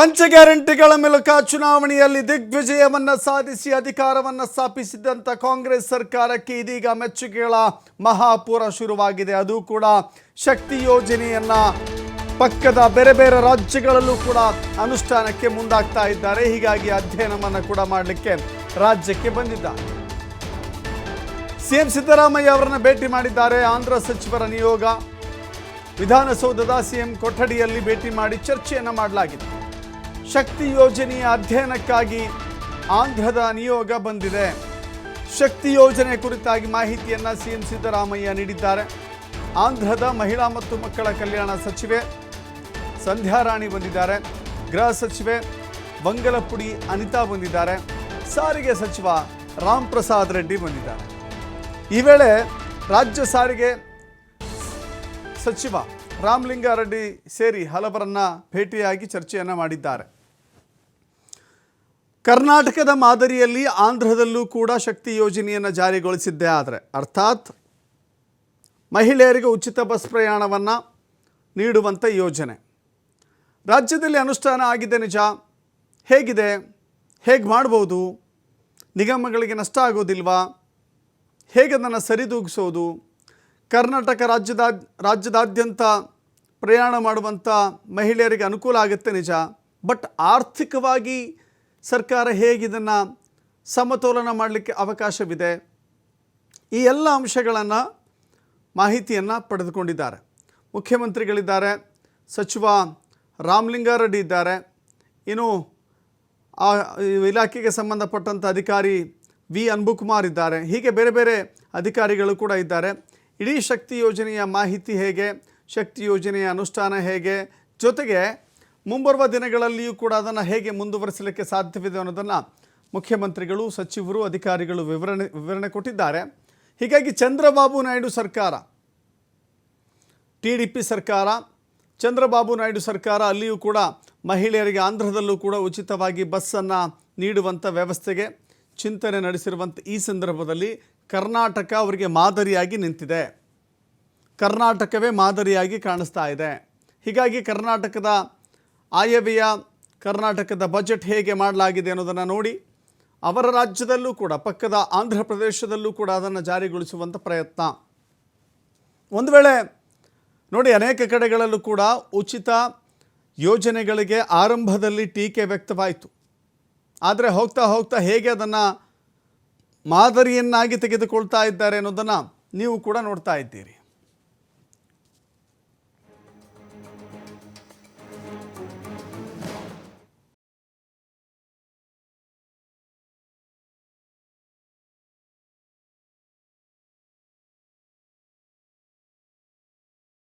ಪಂಚ ಗ್ಯಾರಂಟಿಗಳ ಮೂಲಕ ಚುನಾವಣೆಯಲ್ಲಿ ದಿಗ್ವಿಜಯವನ್ನ ಸಾಧಿಸಿ ಅಧಿಕಾರವನ್ನ ಸ್ಥಾಪಿಸಿದಂಥ ಕಾಂಗ್ರೆಸ್ ಸರ್ಕಾರಕ್ಕೆ ಇದೀಗ ಮೆಚ್ಚುಗೆಗಳ ಮಹಾಪೂರ ಶುರುವಾಗಿದೆ. ಅದು ಕೂಡ ಶಕ್ತಿ ಯೋಜನೆಯನ್ನ ಪಕ್ಕದ ಬೇರೆ ಬೇರೆ ರಾಜ್ಯಗಳಲ್ಲೂ ಕೂಡ ಅನುಷ್ಠಾನಕ್ಕೆ ಮುಂದಾಗ್ತಾ ಇದ್ದಾರೆ. ಹೀಗಾಗಿ ಅಧ್ಯಯನವನ್ನು ಕೂಡ ಮಾಡಲಿಕ್ಕೆ ರಾಜ್ಯಕ್ಕೆ ಬಂದಿದ್ದಾರೆ. ಸಿಎಂ ಸಿದ್ದರಾಮಯ್ಯ ಅವರನ್ನು ಭೇಟಿ ಮಾಡಿದ್ದಾರೆ. ಆಂಧ್ರ ಸಚಿವರ ನಿಯೋಗ, ವಿಧಾನಸೌಧದ ಸಿಎಂ ಕೊಠಡಿಯಲ್ಲಿ ಭೇಟಿ ಮಾಡಿ ಚರ್ಚೆಯನ್ನು ಮಾಡಲಾಗಿದೆ. ಶಕ್ತಿ ಯೋಜನೆಯ ಅಧ್ಯಯನಕ್ಕಾಗಿ ಆಂಧ್ರದ ನಿಯೋಗ ಬಂದಿದೆ. ಶಕ್ತಿ ಯೋಜನೆ ಕುರಿತಾಗಿ ಮಾಹಿತಿಯನ್ನು ಸಿಎಂ ಸಿದ್ದರಾಮಯ್ಯ ನೀಡಿದ್ದಾರೆ. ಆಂಧ್ರದ ಮಹಿಳಾ ಮತ್ತು ಮಕ್ಕಳ ಕಲ್ಯಾಣ ಸಚಿವೆ ಸಂಧ್ಯಾ ರಾಣಿ ಬಂದಿದ್ದಾರೆ. ಗೃಹ ಸಚಿವೆ ಬಂಗಲಪುಡಿ ಅನಿತಾ ಬಂದಿದ್ದಾರೆ. ಸಾರಿಗೆ ಸಚಿವ ರಾಮ್ ಪ್ರಸಾದ್ ರೆಡ್ಡಿ ಬಂದಿದ್ದಾರೆ. ಈ ವೇಳೆ ರಾಜ್ಯ ಸಾರಿಗೆ ಸಚಿವ ರಾಮಲಿಂಗಾರೆಡ್ಡಿ ಸೇರಿ ಹಲವರನ್ನ ಭೇಟಿಯಾಗಿ ಚರ್ಚೆಯನ್ನು ಮಾಡಿದ್ದಾರೆ. ಕರ್ನಾಟಕದ ಮಾದರಿಯಲ್ಲಿ ಆಂಧ್ರದಲ್ಲೂ ಕೂಡ ಶಕ್ತಿ ಯೋಜನೆಯನ್ನು ಜಾರಿಗೊಳಿಸಿದ್ದೇ ಆದರೆ. ಅರ್ಥಾತ್ ಮಹಿಳೆಯರಿಗೆ ಉಚಿತ ಬಸ್ ಪ್ರಯಾಣವನ್ನು ನೀಡುವಂಥ ಯೋಜನೆ. ರಾಜ್ಯದಲ್ಲಿ ಅನುಷ್ಠಾನ ಆಗಿದೆ ನಿಜ. ಹೇಗಿದೆ? ಹೇಗೆ ಮಾಡ್ಬೋದು? ನಿಗಮಗಳಿಗೆ ನಷ್ಟ ಆಗೋದಿಲ್ವಾ? ಹೇಗೆ ಅದನ್ನು ಸರಿದೂಗಿಸೋದು? ಕರ್ನಾಟಕ ರಾಜ್ಯದ, ರಾಜ್ಯದಾದ್ಯಂತ ಪ್ರಯಾಣ ಮಾಡುವಂಥ ಮಹಿಳೆಯರಿಗೆ ಅನುಕೂಲ ಆಗುತ್ತೆ ನಿಜ. ಬಟ್ ಆರ್ಥಿಕವಾಗಿ ಸರ್ಕಾರ ಹೇಗೆ ಇದನ್ನು ಸಮತೋಲನ ಮಾಡಲಿಕ್ಕೆ ಅವಕಾಶವಿದೆ? ಈ ಎಲ್ಲ ಅಂಶಗಳನ್ನು ಮಾಹಿತಿಯನ್ನು ಪಡೆದುಕೊಂಡಿದ್ದಾರೆ. ಮುಖ್ಯಮಂತ್ರಿಗಳಿದ್ದಾರೆ, ಸಚಿವ ರಾಮಲಿಂಗಾರೆಡ್ಡಿ ಇದ್ದಾರೆ, ಇನ್ನು ಆ ಇಲಾಖೆಗೆ ಸಂಬಂಧಪಟ್ಟಂಥ ಅಧಿಕಾರಿ ವಿ. ಅನ್ಬುಕುಮಾರ್ ಇದ್ದಾರೆ, ಹೀಗೆ ಬೇರೆ ಬೇರೆ ಅಧಿಕಾರಿಗಳು ಕೂಡ ಇದ್ದಾರೆ. ಇಡೀ ಶಕ್ತಿ ಯೋಜನೆಯ ಮಾಹಿತಿ ಹೇಗೆ? ಶಕ್ತಿ ಯೋಜನೆಯ ಅನುಷ್ಠಾನ ಹೇಗೆ? ಜೊತೆಗೆ ಮುಂಬರುವ ದಿನಗಳಲ್ಲಿಯೂ ಕೂಡ ಅದನ್ನು ಹೇಗೆ ಮುಂದುವರಿಸಲಿಕ್ಕೆ ಸಾಧ್ಯವಿದೆ ಅನ್ನೋದನ್ನು ಮುಖ್ಯಮಂತ್ರಿಗಳು, ಸಚಿವರು, ಅಧಿಕಾರಿಗಳು ವಿವರಣೆ ವಿವರಣೆ ಕೊಟ್ಟಿದ್ದಾರೆ. ಹೀಗಾಗಿ ಚಂದ್ರಬಾಬು ನಾಯ್ಡು ಸರ್ಕಾರ, ಟಿ ಸರ್ಕಾರ, ಚಂದ್ರಬಾಬು ನಾಯ್ಡು ಸರ್ಕಾರ ಅಲ್ಲಿಯೂ ಕೂಡ ಮಹಿಳೆಯರಿಗೆ ಆಂಧ್ರದಲ್ಲೂ ಕೂಡ ಉಚಿತವಾಗಿ ಬಸ್ಸನ್ನು ನೀಡುವಂಥ ವ್ಯವಸ್ಥೆಗೆ ಚಿಂತನೆ ನಡೆಸಿರುವಂಥ ಈ ಸಂದರ್ಭದಲ್ಲಿ ಕರ್ನಾಟಕ ಅವರಿಗೆ ಮಾದರಿಯಾಗಿ ನಿಂತಿದೆ. ಕರ್ನಾಟಕವೇ ಮಾದರಿಯಾಗಿ ಕಾಣಿಸ್ತಾ ಇದೆ. ಹೀಗಾಗಿ ಕರ್ನಾಟಕದ ಆಯವ್ಯಯ ಕರ್ನಾಟಕದ ಬಜೆಟ್ ಹೇಗೆ ಮಾಡಲಾಗಿದೆ ಅನ್ನೋದನ್ನು ನೋಡಿ ಅವರ ರಾಜ್ಯದಲ್ಲೂ ಕೂಡ, ಪಕ್ಕದ ಆಂಧ್ರ ಪ್ರದೇಶದಲ್ಲೂ ಕೂಡ ಅದನ್ನು ಜಾರಿಗೊಳಿಸುವಂಥ ಪ್ರಯತ್ನ. ಒಂದು ವೇಳೆ ನೋಡಿ ಅನೇಕ ಕಡೆಗಳಲ್ಲೂ ಕೂಡ ಉಚಿತ ಯೋಜನೆಗಳಿಗೆ ಆರಂಭದಲ್ಲಿ ಟೀಕೆ ವ್ಯಕ್ತವಾಯಿತು. ಆದರೆ ಹೋಗ್ತಾ ಹೋಗ್ತಾ ಹೇಗೆ ಅದನ್ನು ಮಾದರಿಯನ್ನಾಗಿ ತೆಗೆದುಕೊಳ್ತಾ ಇದ್ದಾರೆ ಅನ್ನೋದನ್ನು ನೀವು ಕೂಡ ನೋಡ್ತಾ ಇದ್ದೀರಿ.